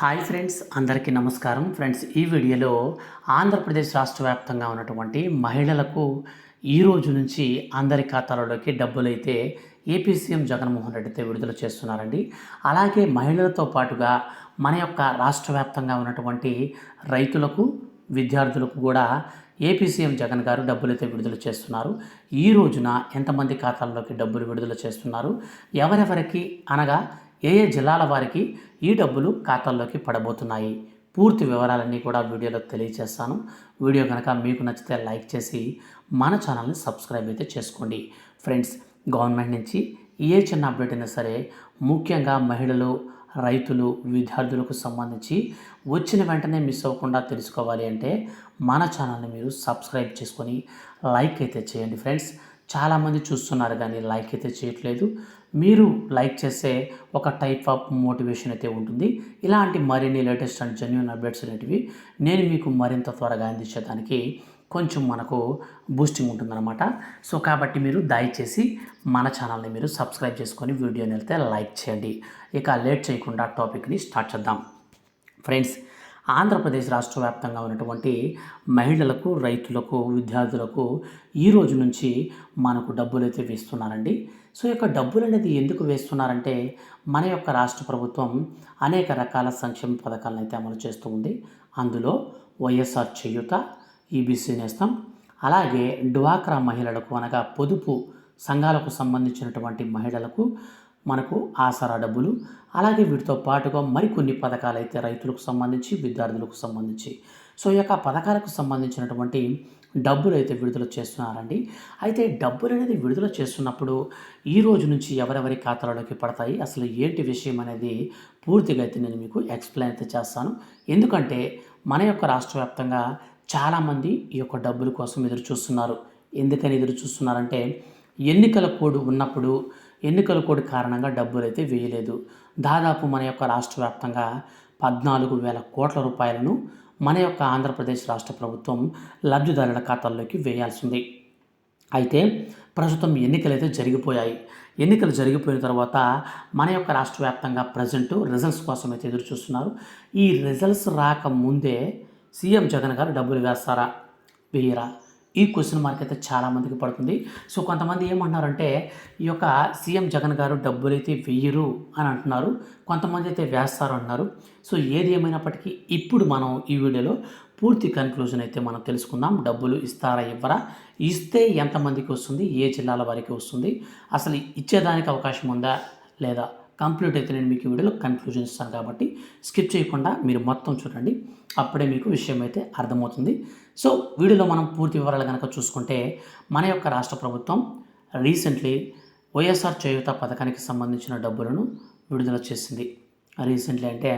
Hi friends అందరికీ నమస్కారం. Friends ఈ వీడియోలో ఆంధ్రప్రదేశ్ రాష్ట్ర వ్యాప్తంగా ఉన్నటువంటి మహిళలకు ఈ రోజు నుంచి అందరి ఖాతాలలోకి డబ్బులు అయితే ఏపీ సీఎం జగన్మోహన్ రెడ్డి అయితే విడుదల చేస్తున్నారండి. అలాగే మహిళలతో పాటుగా మన యొక్క రాష్ట్ర వ్యాప్తంగా ఉన్నటువంటి రైతులకు విద్యార్థులకు కూడా ఏపీ సీఎం జగన్ గారు డబ్బులు అయితే విడుదల చేస్తున్నారు. ఈ రోజున ఎంతమంది ఖాతాల్లోకి డబ్బులు విడుదల చేస్తున్నారు? ఎవరెవరికి అనగా ఏ ఏ జిల్లాల వారికి ఈ డబ్బులు ఖాతాల్లోకి పడబోతున్నాయి? పూర్తి వివరాలన్నీ కూడా వీడియోలో తెలియజేస్తాను వీడియో కనుక మీకు నచ్చితే లైక్ చేసి మన ఛానల్ని సబ్స్క్రైబ్ అయితే చేసుకోండి. ఫ్రెండ్స్ గవర్నమెంట్ నుంచి ఏ చిన్న అప్డేట్ అయినా సరే ముఖ్యంగా మహిళలు రైతులు విద్యార్థులకు సంబంధించి వచ్చిన వెంటనే మిస్ అవ్వకుండా తెలుసుకోవాలి అంటే మన ఛానల్ని మీరు సబ్స్క్రైబ్ చేసుకొని లైక్ అయితే చేయండి. ఫ్రెండ్స్ చాలామంది చూస్తున్నారు కానీ లైక్ అయితే చేయట్లేదు. మీరు లైక్ చేసే ఒక టైప్ ఆఫ్ మోటివేషన్ అయితే ఉంటుంది. ఇలాంటి మరిన్ని లేటెస్ట్ అండ్ జెన్యున్ అప్డేట్స్ అనేటివి నేను మీకు మరింత త్వరగా అందించేదానికి కొంచెం మనకు బూస్టింగ్ ఉంటుందన్నమాట. సో కాబట్టి మీరు దయచేసి మన ఛానల్ని మీరు సబ్స్క్రైబ్ చేసుకొని వీడియోని వెళ్తే లైక్ చేయండి. ఇక లేట్ చేయకుండా టాపిక్ని స్టార్ట్ చేద్దాం. ఫ్రెండ్స్ ఆంధ్రప్రదేశ్ రాష్ట్ర వ్యాప్తంగా ఉన్నటువంటి మహిళలకు రైతులకు విద్యార్థులకు ఈ రోజు నుంచి మనకు డబ్బులు అయితే వేస్తున్నారండి. సో యొక్క డబ్బులు అనేది ఎందుకు వేస్తున్నారంటే మన యొక్క రాష్ట్ర ప్రభుత్వం అనేక రకాల సంక్షేమ పథకాలను అయితే అమలు చేస్తూ ఉంది. అందులో వైఎస్ఆర్ చేయూత ఈబీసీ నేస్తం అలాగే డ్వాక్రా మహిళలకు అనగా పొదుపు సంఘాలకు సంబంధించినటువంటి మహిళలకు మనకు ఆసరా డబ్బులు అలాగే వీటితో పాటుగా మరికొన్ని పథకాలు అయితే రైతులకు సంబంధించి విద్యార్థులకు సంబంధించి. సో ఈ యొక్క పథకాలకు సంబంధించినటువంటి డబ్బులు అయితే విడుదల చేస్తున్నారండి. అయితే డబ్బులు అనేది విడుదల చేస్తున్నప్పుడు ఈ రోజు నుంచి ఎవరెవరి ఖాతాలలోకి పడతాయి? అసలు ఏంటి విషయం అనేది పూర్తిగా అయితే నేను మీకు ఎక్స్ప్లెయిన్ అయితే చేస్తాను. ఎందుకంటే మన యొక్క రాష్ట్ర వ్యాప్తంగా చాలామంది ఈ యొక్క డబ్బుల కోసం ఎదురు చూస్తున్నారు ఎందుకని ఎదురు చూస్తున్నారంటే ఎన్నికల కోడ్ ఉన్నప్పుడు ఎన్నికల కోడ్ కారణంగా డబ్బులు అయితే వేయలేదు. దాదాపు మన యొక్క రాష్ట్ర వ్యాప్తంగా పద్నాలుగు వేల కోట్ల రూపాయలను మన యొక్క ఆంధ్రప్రదేశ్ రాష్ట్ర ప్రభుత్వం లబ్ధిదారుల ఖాతాల్లోకి వేయాల్సింది. అయితే ప్రస్తుతం ఎన్నికలు అయితే జరిగిపోయాయి. ఎన్నికలు జరిగిపోయిన తర్వాత మన యొక్క రాష్ట్ర వ్యాప్తంగా ప్రజెంట్ రిజల్ట్స్ కోసం అయితే ఎదురు చూస్తున్నారు. ఈ రిజల్ట్స్ రాకముందే సీఎం జగన్ గారు డబ్బులు వేస్తారా? వేయరా? ఈ క్వశ్చన్ మార్క్ అయితే చాలామందికి పడుతుంది. సో కొంతమంది ఏమంటున్నారంటే ఈ యొక్క సీఎం జగన్ గారు డబ్బులు అయితే వెయ్యరు అని అంటున్నారు. కొంతమంది అయితే వేస్తారు అంటున్నారు. సో ఏది ఏమైనప్పటికీ ఇప్పుడు మనం ఈ వీడియోలో పూర్తి కన్క్లూజన్ అయితే మనం తెలుసుకుందాం. డబ్బులు ఇస్తారా ఇవ్వరా? ఇస్తే ఎంతమందికి వస్తుంది? ఏ జిల్లాల వారికి వస్తుంది? అసలు ఇచ్చేదానికి అవకాశం ఉందా లేదా? కంప్లీట్ అయితే నేను మీకు ఈ వీడియోలో కన్క్లూజన్ ఇస్తాను కాబట్టి స్కిప్ చేయకుండా మీరు మొత్తం చూడండి. అప్పుడే మీకు విషయం అయితే అర్థమవుతుంది. సో వీడియోలో మనం పూర్తి వివరాలు కనుక చూసుకుంటే మన యొక్క రాష్ట్ర ప్రభుత్వం రీసెంట్లీ వైఎస్ఆర్ చేయూత పథకానికి సంబంధించిన డబ్బులను విడుదల చేసింది. రీసెంట్లీ అంటే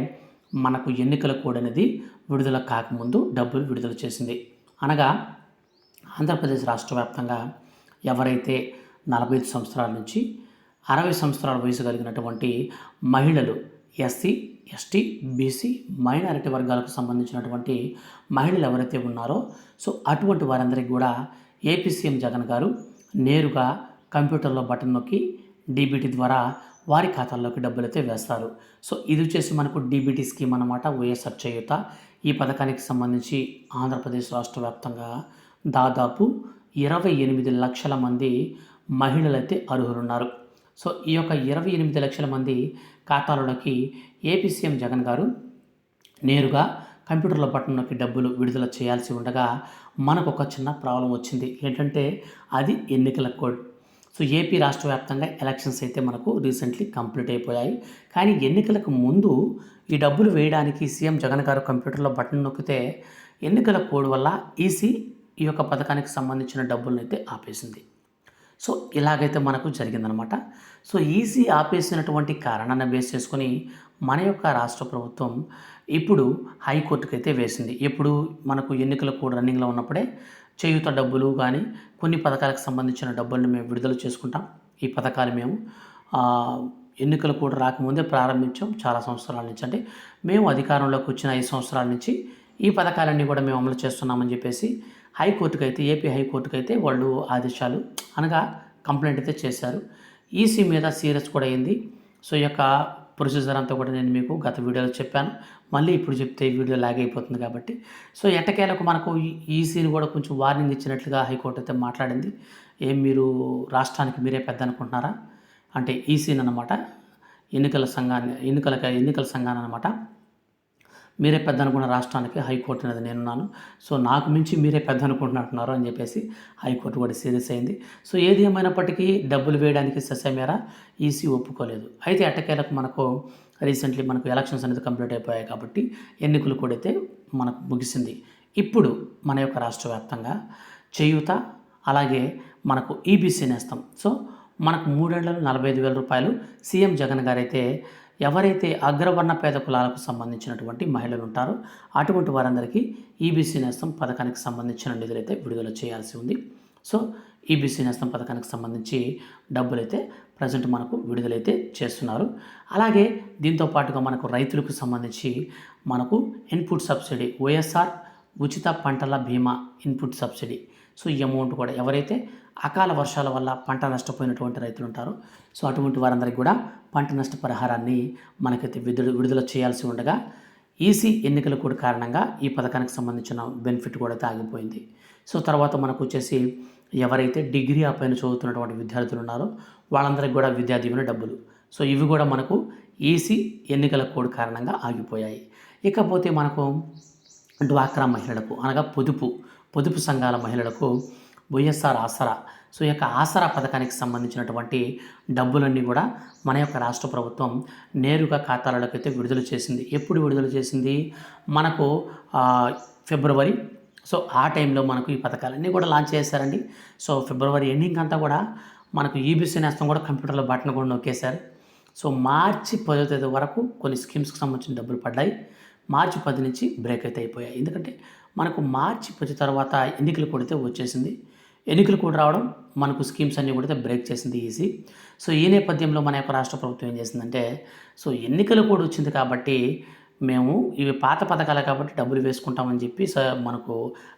మనకు ఎన్నికల కోడ్ అనేది విడుదల కాకముందు డబ్బులు విడుదల చేసింది. అనగా ఆంధ్రప్రదేశ్ రాష్ట్ర వ్యాప్తంగా ఎవరైతే నలభై ఐదు సంవత్సరాల నుంచి అరవై సంవత్సరాల వయసు కలిగినటువంటి మహిళలు ఎస్సీ ఎస్టీ బీసీ మైనారిటీ వర్గాలకు సంబంధించినటువంటి మహిళలు ఎవరైతే ఉన్నారో సో అటువంటి వారందరికీ కూడా ఏపీ సీఎం జగన్ గారు నేరుగా కంప్యూటర్లో బటన్ నొక్కి డీబీటీ ద్వారా వారి ఖాతాల్లోకి డబ్బులు అయితే వేస్తారు. సో ఇది వచ్చేసి మనకు డీబీటీ స్కీమ్ అన్నమాట వైఎస్ఆర్ చేయుత. ఈ పథకానికి సంబంధించి ఆంధ్రప్రదేశ్ రాష్ట్ర వ్యాప్తంగా దాదాపు ఇరవై ఎనిమిది లక్షల మంది మహిళలైతే అర్హులున్నారు. సో ఈ యొక్క ఇరవై ఎనిమిది లక్షల మంది ఖాతాలలోకి ఏపీ సీఎం జగన్ గారు నేరుగా కంప్యూటర్లో బటన్ నొక్కి డబ్బులు విడుదల చేయాల్సి ఉండగా మనకు ఒక చిన్న ప్రాబ్లం వచ్చింది. ఏంటంటే అది ఎన్నికల కోడ్. సో ఏపీ రాష్ట్ర వ్యాప్తంగా ఎలక్షన్స్ అయితే మనకు రీసెంట్లీ కంప్లీట్ అయిపోయాయి. కానీ ఎన్నికలకు ముందు ఈ డబ్బులు వేయడానికి సీఎం జగన్ గారు కంప్యూటర్లో బటన్ నొక్కితే ఎన్నికల కోడ్ వల్ల ఈసీ ఈ యొక్క పథకానికి సంబంధించిన డబ్బులను అయితే ఆపేసింది. సో ఇలాగైతే మనకు జరిగిందనమాట. సో ఈసీ ఆపేసినటువంటి కారణాన్ని బేస్ చేసుకొని మన యొక్క రాష్ట్ర ప్రభుత్వం ఇప్పుడు హైకోర్టుకు అయితే వేసింది. ఎప్పుడు మనకు ఎన్నికలు కూడా రన్నింగ్లో ఉన్నప్పుడే చేయూత డబ్బులు కానీ కొన్ని పథకాలకు సంబంధించిన డబ్బులను మేము విడుదల చేసుకుంటాం. ఈ పథకాలు మేము ఎన్నికలు కూడా రాకముందే ప్రారంభించాం. చాలా సంవత్సరాల నుంచి. అంటే మేము అధికారంలోకి వచ్చిన ఐదు సంవత్సరాల నుంచి ఈ పథకాలన్నీ కూడా మేము అమలు చేస్తున్నామని చెప్పేసి హైకోర్టుకి అయితే ఏపీ హైకోర్టుకి అయితే వాళ్ళు ఆదేశాలు అనగా కంప్లైంట్ అయితే చేశారు. ఈసీ మీద సీరియస్ కూడా అయింది. సో ఈ యొక్క ప్రొసీజర్ అంతా కూడా నేను మీకు గత వీడియోలో చెప్పాను. మళ్ళీ ఇప్పుడు చెప్తే వీడియో లాగ్ అయిపోతుంది కాబట్టి. సో ఎట్టకేలకు మనకు ఈసీని కూడా కొంచెం వార్నింగ్ ఇచ్చినట్లుగా హైకోర్టు అయితే మాట్లాడింది. ఏం మీరు రాష్ట్రానికి మీరే పెద్ద అనుకుంటున్నారా? అంటే ఈసీని అనమాట ఎన్నికల సంఘాన్ని ఎన్నికల ఎన్నికల సంఘాన్ని అనమాట మీరే పెద్ద అనుకున్న రాష్ట్రానికి హైకోర్టు అనేది నేనున్నాను. సో నాకు మించి మీరే పెద్ద అనుకుంటున్నట్టున్నారు అని చెప్పేసి హైకోర్టు కూడా సీరియస్ అయింది. సో ఏది ఏమైనప్పటికీ డబ్బులు వేయడానికి ససమేర ఈసీ ఒప్పుకోలేదు. అయితే ఎట్టకేలకు మనకు రీసెంట్లీ మనకు ఎలక్షన్స్ అనేది కంప్లీట్ అయిపోయాయి కాబట్టి ఎన్నికలు కూడా అయితే మనకు ముగిసింది. ఇప్పుడు మన యొక్క రాష్ట్ర వ్యాప్తంగా చేయూత అలాగే మనకు ఈబీసీ నేస్తాం. సో మనకు మూడేళ్ళలో నలభై ఐదు వేల రూపాయలు సీఎం జగన్ గారైతే అయితే ఎవరైతే అగ్రవర్ణ పేద కులాలకు సంబంధించినటువంటి మహిళలు ఉంటారో అటువంటి వారందరికీ ఈబీసీ నేస్తం పథకానికి సంబంధించిన నిధులైతే విడుదల చేయాల్సి ఉంది. సో ఈబీసీ నేస్తం పథకానికి సంబంధించి డబ్బులైతే ప్రజెంట్ మనకు విడుదలైతే చేస్తున్నారు. అలాగే దీంతో పాటుగా మనకు రైతులకు సంబంధించి మనకు ఇన్పుట్ సబ్సిడీ వైఎస్ఆర్ ఉచిత పంటల బీమా ఇన్పుట్ సబ్సిడీ. సో ఈ అమౌంట్ కూడా ఎవరైతే అకాల వర్షాల వల్ల పంట నష్టపోయినటువంటి రైతులు ఉంటారు. సో అటువంటి వారందరికీ కూడా పంట నష్ట పరిహారాన్ని మనకైతే విడుదల విడుదల చేయాల్సి ఉండగా ఈసీ ఎన్నికల కూడా కారణంగా ఈ పథకానికి సంబంధించిన బెనిఫిట్ కూడా అయితే ఆగిపోయింది సో తర్వాత మనకు వచ్చేసి ఎవరైతే డిగ్రీ ఆ పైన చదువుతున్నటువంటి విద్యార్థులు ఉన్నారో వాళ్ళందరికీ కూడా విద్యా దీవెన డబ్బులు. సో ఇవి కూడా మనకు ఈసీ ఎన్నికల కోడ్ కారణంగా ఆగిపోయాయి. ఇకపోతే మనకు డ్వాక్రా మహిళలకు అనగా పొదుపు పొదుపు సంఘాల మహిళలకు వైఎస్ఆర్ ఆసరా. సో ఈ యొక్క ఆసరా పథకానికి సంబంధించినటువంటి డబ్బులన్నీ కూడా మన యొక్క రాష్ట్ర ప్రభుత్వం నేరుగా ఖాతాలలోకి అయితే విడుదల చేసింది. ఎప్పుడు విడుదల చేసింది? మనకు ఫిబ్రవరి. సో ఆ టైంలో మనకు ఈ పథకాలన్నీ కూడా లాంచ్ చేశారండి. సో ఫిబ్రవరి ఎండింగ్ అంతా కూడా మనకు ఈబీసీ నేస్తం కూడా కంప్యూటర్లో బటన్ కూడా నొక్కేశారు. సో మార్చి పదో తేదీ వరకు కొన్ని స్కీమ్స్కి సంబంధించిన డబ్బులు పడ్డాయి. మార్చి పది నుంచి బ్రేక్ అయితే అయిపోయాయి. ఎందుకంటే మనకు మార్చి పది తర్వాత ఎన్నికలు కొడితే వచ్చేసింది. ఎన్నికలు కూడా రావడం మనకు స్కీమ్స్ అన్నీ కూడా బ్రేక్ చేసింది ఈసీ. సో ఈ నేపథ్యంలో మన యొక్క రాష్ట్ర ప్రభుత్వం ఏం చేసిందంటే సో ఎన్నికలు కూడా వచ్చింది కాబట్టి మేము ఇవి పాత పథకాలు కాబట్టి డబ్బులు వేసుకుంటామని చెప్పి స మనకు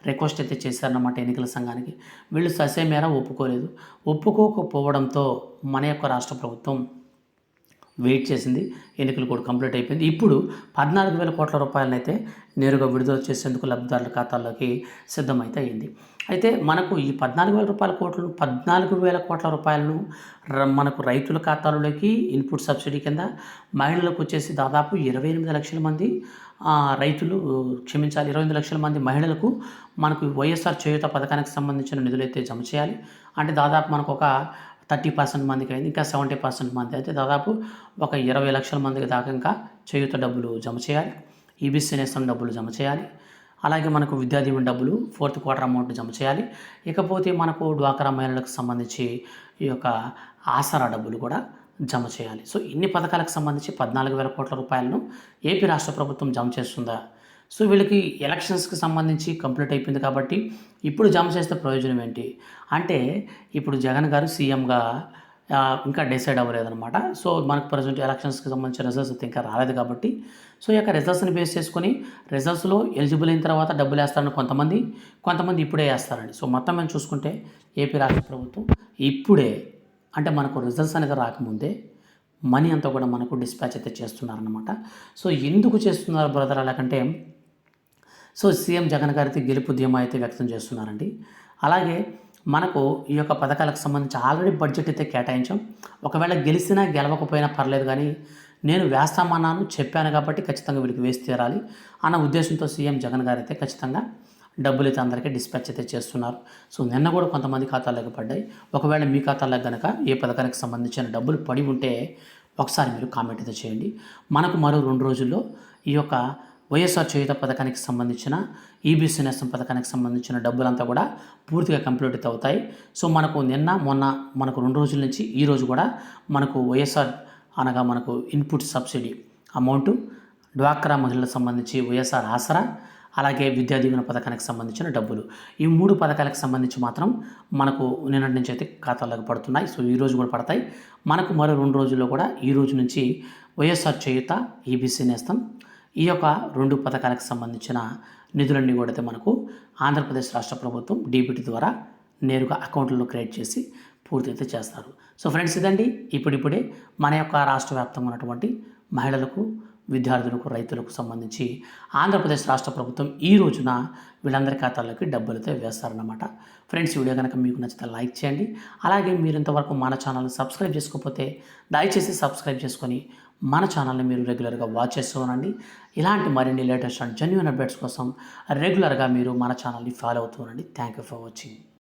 రిక్వెస్ట్ అయితే చేశారన్నమాట ఎన్నికల సంఘానికి. వీళ్ళు ససేమేర ఒప్పుకోలేదు. ఒప్పుకోకపోవడంతో మన యొక్క రాష్ట్ర ప్రభుత్వం వెయిట్ చేసింది. ఎన్నికలు కూడా కంప్లీట్ అయిపోయింది. ఇప్పుడు పద్నాలుగు వేల కోట్ల రూపాయలను అయితే నేరుగా విడుదల చేసేందుకు లబ్ధిదారుల ఖాతాల్లోకి సిద్ధమైతే అయింది అయితే మనకు ఈ పద్నాలుగు వేల రూపాయల కోట్లు పద్నాలుగు వేల కోట్ల రూపాయలను మనకు రైతుల ఖాతాలలోకి ఇన్పుట్ సబ్సిడీ కింద మహిళలకు వచ్చేసి దాదాపు ఇరవై ఎనిమిది లక్షల మంది రైతులు క్షమించాలి ఇరవై ఎనిమిది లక్షల మంది మహిళలకు మనకు వైఎస్ఆర్ చేయూత పథకానికి సంబంధించిన నిధులైతే జమ చేయాలి. అంటే దాదాపు మనకు ఒక థర్టీ పర్సెంట్ మందికి అయింది ఇంకా సెవెంటీ పర్సెంట్ మంది అయితే దాదాపు ఒక ఇరవై లక్షల మందికి దాకా ఇంకా చేయూత డబ్బులు జమ చేయాలి. ఈబీసీ నేస్తం డబ్బులు జమ చేయాలి. అలాగే మనకు విద్యాదీవెన డబ్బులు ఫోర్త్ క్వార్టర్ అమౌంట్ జమ చేయాలి. ఇకపోతే మనకు డ్వాక్రా మహిళలకు సంబంధించి ఈ యొక్క ఆసరా డబ్బులు కూడా జమ చేయాలి. సో ఇన్ని పథకాలకు సంబంధించి పద్నాలుగు వేల కోట్ల రూపాయలను ఏపీ రాష్ట్ర ప్రభుత్వం జమ చేస్తుందా? సో వీళ్ళకి ఎలక్షన్స్కి సంబంధించి కంప్లీట్ అయిపోయింది కాబట్టి ఇప్పుడు జమ చేస్తే ప్రయోజనం ఏంటి? అంటే ఇప్పుడు జగన్ గారు సీఎంగా ఇంకా డిసైడ్ అవ్వలేదన్నమాట. సో మనకు ప్రజెంట్ ఎలక్షన్స్కి సంబంధించిన రిజల్ట్స్ అయితే ఇంకా రాలేదు కాబట్టి సో ఈ యొక్క రిజల్ట్స్ని బేస్ చేసుకొని రిజల్ట్స్లో ఎలిజిబుల్ అయిన తర్వాత డబ్బులు వేస్తారని కొంతమంది కొంతమంది ఇప్పుడే వేస్తారండి. సో మొత్తం మేము చూసుకుంటే ఏపీ రాష్ట్ర ప్రభుత్వం ఇప్పుడే అంటే మనకు రిజల్ట్స్ అనేది రాకముందే మనీ అంతా కూడా మనకు డిస్పాచ్ అయితే చేస్తున్నారనమాట సో ఎందుకు చేస్తున్నారు బ్రదర్ అలాగంటే సో సీఎం జగన్ గారికి గెలుపు ధీమా అయితే వ్యక్తం చేస్తున్నారండి. అలాగే మనకు ఈ యొక్క పథకాలకు సంబంధించి ఆల్రెడీ బడ్జెట్ అయితే కేటాయించాం. ఒకవేళ గెలిచినా గెలవకపోయినా పర్లేదు కానీ నేను వేస్తామన్నాను చెప్పాను కాబట్టి ఖచ్చితంగా వీడికి వేసి తీరాలి అన్న ఉద్దేశంతో సీఎం జగన్ గారు అయితే ఖచ్చితంగా డబ్బులు అయితే అందరికీ డిస్పాచ్ అయితే చేస్తున్నారు. సో నిన్న కూడా కొంతమంది ఖాతాలోకి పడ్డాయి. ఒకవేళ మీ ఖాతాలకు కనుక ఏ పథకానికి సంబంధించిన డబ్బులు పడి ఉంటే ఒకసారి మీరు కామెంట్ అయితే చేయండి. మనకు మరో రెండు రోజుల్లో ఈ యొక్క వైఎస్ఆర్ చేయుత పథకానికి సంబంధించిన ఈబీసీ నేస్తం పథకానికి సంబంధించిన డబ్బులంతా కూడా పూర్తిగా కంప్లీట్ అవుతాయి. సో మనకు నిన్న మొన్న మనకు రెండు రోజుల నుంచి ఈ రోజు కూడా మనకు వైఎస్ఆర్ అనగా మనకు ఇన్పుట్ సబ్సిడీ అమౌంట్ డ్వాక్రా మహిళలకు సంబంధించి వైఎస్ఆర్ ఆసరా అలాగే విద్యా దీవెన పథకానికి సంబంధించిన డబ్బులు. ఈ మూడు పథకాలకు సంబంధించి మాత్రం మనకు నిన్నటి నుంచి అయితే ఖాతాలోకి పడుతున్నాయి. సో ఈ రోజు కూడా పడతాయి. మనకు మరో రెండు రోజుల్లో కూడా ఈ రోజు నుంచి వైఎస్ఆర్ చేయుత ఈబీసీ నేస్తం ఈ యొక్క రెండు పథకాలకు సంబంధించిన నిధులన్నీ కూడా అయితే మనకు ఆంధ్రప్రదేశ్ రాష్ట్ర ప్రభుత్వం డీబీటీ ద్వారా నేరుగా అకౌంట్లో క్రియేట్ చేసి పూర్తి అయితే చేస్తారు. సో ఫ్రెండ్స్ ఇదండి. ఇప్పుడిప్పుడే మన యొక్క రాష్ట్ర వ్యాప్తంగా ఉన్నటువంటి మహిళలకు విద్యార్థులకు రైతులకు సంబంధించి ఆంధ్రప్రదేశ్ రాష్ట్ర ప్రభుత్వం ఈ రోజున వీళ్ళందరి ఖాతాల్లోకి డబ్బులతో వేస్తారన్నమాట. ఫ్రెండ్స్ వీడియో కనుక మీకు నచ్చితే లైక్ చేయండి. అలాగే మీరు ఇంతవరకు మన ఛానల్ని సబ్స్క్రైబ్ చేసుకోకపోతే దయచేసి సబ్స్క్రైబ్ చేసుకొని మన ఛానల్ని మీరు రెగ్యులర్గా వాచ్ చేస్తూ ఉండండి ఇలాంటి మరిన్ని లేటెస్ట్ అండ్ జెన్యున్ అప్డేట్స్ కోసం రెగ్యులర్గా మీరు మన ఛానల్ని ఫాలో అవుతూ ఉండండి థ్యాంక్ యూ ఫర్ వాచింగ్